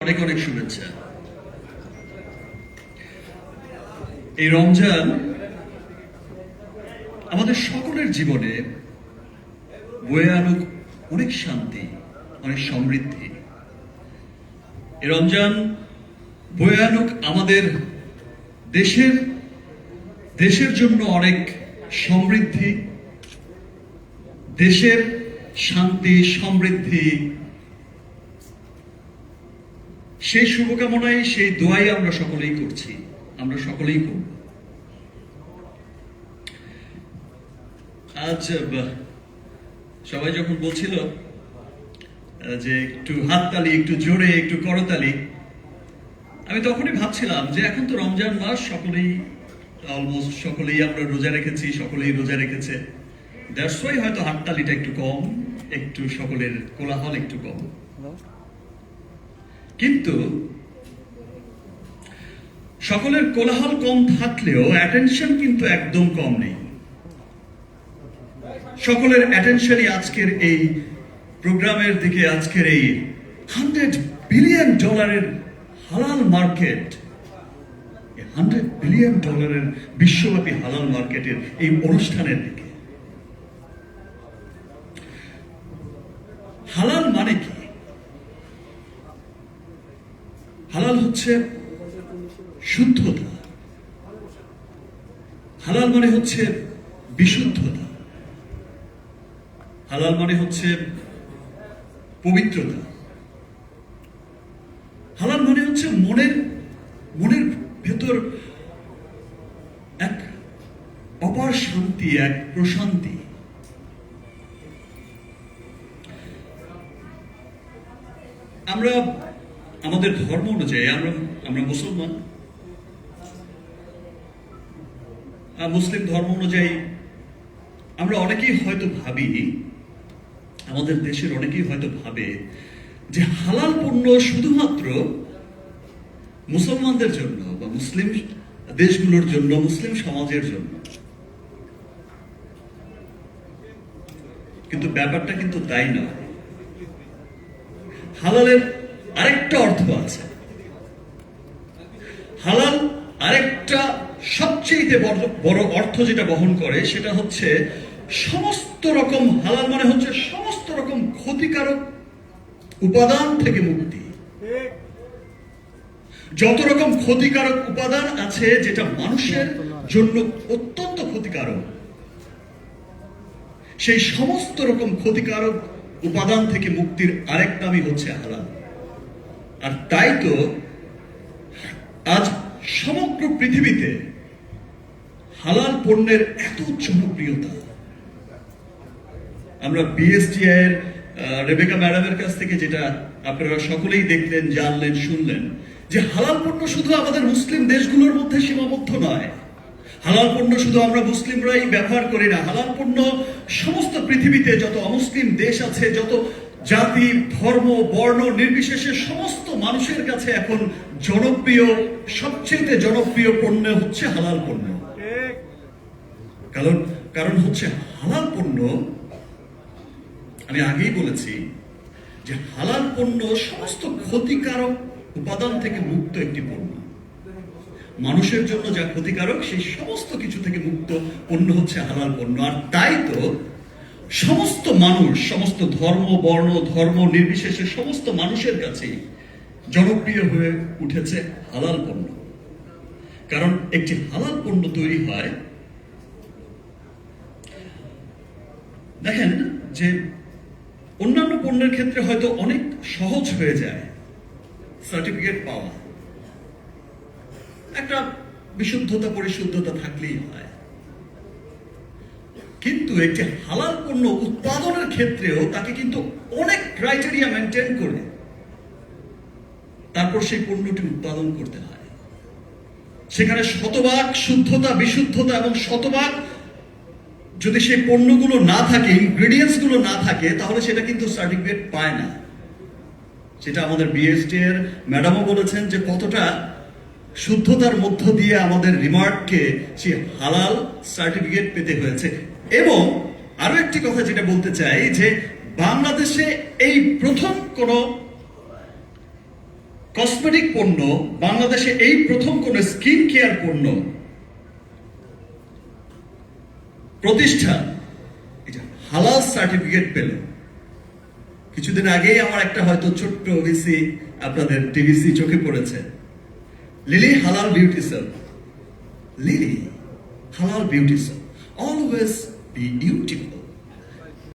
অনেক অনেক শুভেচ্ছা। এই রমজান আমাদের সকলের জীবনে বয়ে আনুক অনেক শান্তি, অনেক সমৃদ্ধি। রমজান বয়ে আনুক আমাদের দেশের দেশের জন্য অনেক সমৃদ্ধি, দেশের শান্তি, সমৃদ্ধি সেই শুভকামনায়, সেই দোয়াই আমরা সকলেই করছি। আমরা সকলেই করব। আজ সবাই যখন বলছিল যে একটু হাততালি, একটু জোরে, একটু করতালি, আমি তখনই ভাবছিলাম যে এখন তো রমজান মাস, সকলেই অলমোস্ট সকলেই আমরা রোজা রেখেছি, সকলেই রোজা রেখেছে। ওয়াই হয়তো হাততালিটা একটু কম, একটু সকলের কোলাহল একটু কম। কিন্তু সকলের কোলাহল কম থাকলেও অ্যাটেনশন কিন্তু একদম কম নেই। সকলের অ্যাটেনশনই আজকের এই প্রোগ্রামের দিকে আজকের এই হান্ড্রেড বিলিয়ন ডলারের হালাল মার্কেট হান্ড্রেড বিলিয়ন ডলারের বিশ্বব্যাপী হালাল মার্কেটের এই অনুষ্ঠানের দিকে হালাল মানে কি হালাল হচ্ছে শুদ্ধতা। হালাল মানে হচ্ছে বিশুদ্ধতা। হালাল মানে হচ্ছে পবিত্রতা। হালাল মানে হচ্ছে মনের মনের ভেতর এক অপার শান্তি, এক প্রশান্তি। আমরা আমাদের ধর্ম অনুযায়ী আমরা আমরা মুসলমান। মুসলিম ধর্ম অনুযায়ী আমরা অনেকেই হয়তো ভাবি, আমাদের দেশের অনেকেই হয়তো ভাবে যে হালাল পণ্য শুধুমাত্র মুসলমানদের জন্য বা মুসলিম দেশগুলোর জন্য, মুসলিম সমাজের জন্য। কিন্তু ব্যাপারটা কিন্তু তাই নয়। হালালের আরেকটা অর্থ আছে। হালাল আরেকটা সবচেয়ে বড় অর্থ যেটা বহন করে, সেটা হচ্ছে সমস্ত রকম হালাল মানে হচ্ছে সমস্ত রকম ক্ষতিকারক উপাদান থেকে মুক্তি। যত রকম ক্ষতিকারক উপাদান আছে যেটা মানুষের জন্য অত্যন্ত ক্ষতিকারক, সেই সমস্ত রকম ক্ষতিকারক উপাদান থেকে মুক্তির আরেক নামই হচ্ছে হালাল। আর তাই তো আজ সমগ্র পৃথিবীতে হালাল পণ্যের এত জনপ্রিয়তা। আমরা বিএসটিআই এর রেবেকা ম্যাডামের কাছ থেকে যেটা আপনারা সকলেই দেখলেন, জানলেন, শুনলেন, যে হালাল পণ্য শুধু আমাদের মুসলিম দেশগুলোর মধ্যে সীমাবদ্ধ নয়। হালাল পণ্য শুধু আমরা মুসলিমরাই ব্যবহার করি না। হালাল পণ্য সমস্ত পৃথিবীতে যত অমুসলিম দেশ আছে, যত জাতি, ধর্ম, বর্ণ নির্বিশেষে সমস্ত মানুষের কাছে এখন জনপ্রিয় সবচেয়ে জনপ্রিয় পণ্য হচ্ছে হালাল পণ্য। কারণ কারণ হচ্ছে হালাল পণ্য, আমি আগেই বলেছি যে হালাল পণ্য সমস্ত ক্ষতিকারক উপাদান থেকে মুক্ত একটি পণ্য। মানুষের জন্য যা ক্ষতিকারক, সেই সমস্ত কিছু থেকে মুক্ত পণ্য হচ্ছে হালাল পণ্য। আর তাই তো সমস্ত মানুষ, সমস্ত ধর্ম, বর্ণ, ধর্ম নির্বিশেষে সমস্ত মানুষের কাছে জনপ্রিয় হয়ে উঠেছে হালাল পণ্য। কারণ একটি হালাল পণ্য তৈরি হয়। দেখেন যে অন্যান্য পণ্যের ক্ষেত্রে হয়তো অনেক সহজ হয়ে যায় সার্টিফিকেট পাওয়া। একটা বিশুদ্ধতা, পরিশুদ্ধতা থাকলেই হয়। কিন্তু একটি হালাল পণ্য উৎপাদনের ক্ষেত্রেও তাকে কিন্তু অনেক ক্রাইটেরিয়া মেনটেন করে তারপর সেই পণ্যটি উৎপাদন করতে হয়। সেখানে শতভাগ শুদ্ধতা, বিশুদ্ধতা এবং শতভাগ যদি সেই পণ্যগুলো না থাকে ইনগ্রেডিয়েন্টসগুলো না থাকে, তাহলে সেটা কিন্তু সার্টিফিকেট পায় না। সেটা আমাদের বিএসটি এর ম্যাডামও বলেছেন যে কতটা শুদ্ধতার মধ্য দিয়ে আমাদের রিমার্ককে সে হালাল সার্টিফিকেট পেতে হয়েছে। এবং আরও একটি কথা যেটা বলতে চাই যে বাংলাদেশে এই প্রথম কোন কসমেটিক পণ্য, বাংলাদেশে এই প্রথম কোন স্কিন কেয়ার পণ্য প্রতিষ্ঠান হালাল সার্টিফিকেট পেল। কিছুদিন আগেই আমার একটা হয়তো ছোট্ট ওবিসি আপনাদের টিভিসি চোখে পড়েছে। লিলি হালাল বিউটি সেল। লিলি হালাল beauty sale. Always be beautiful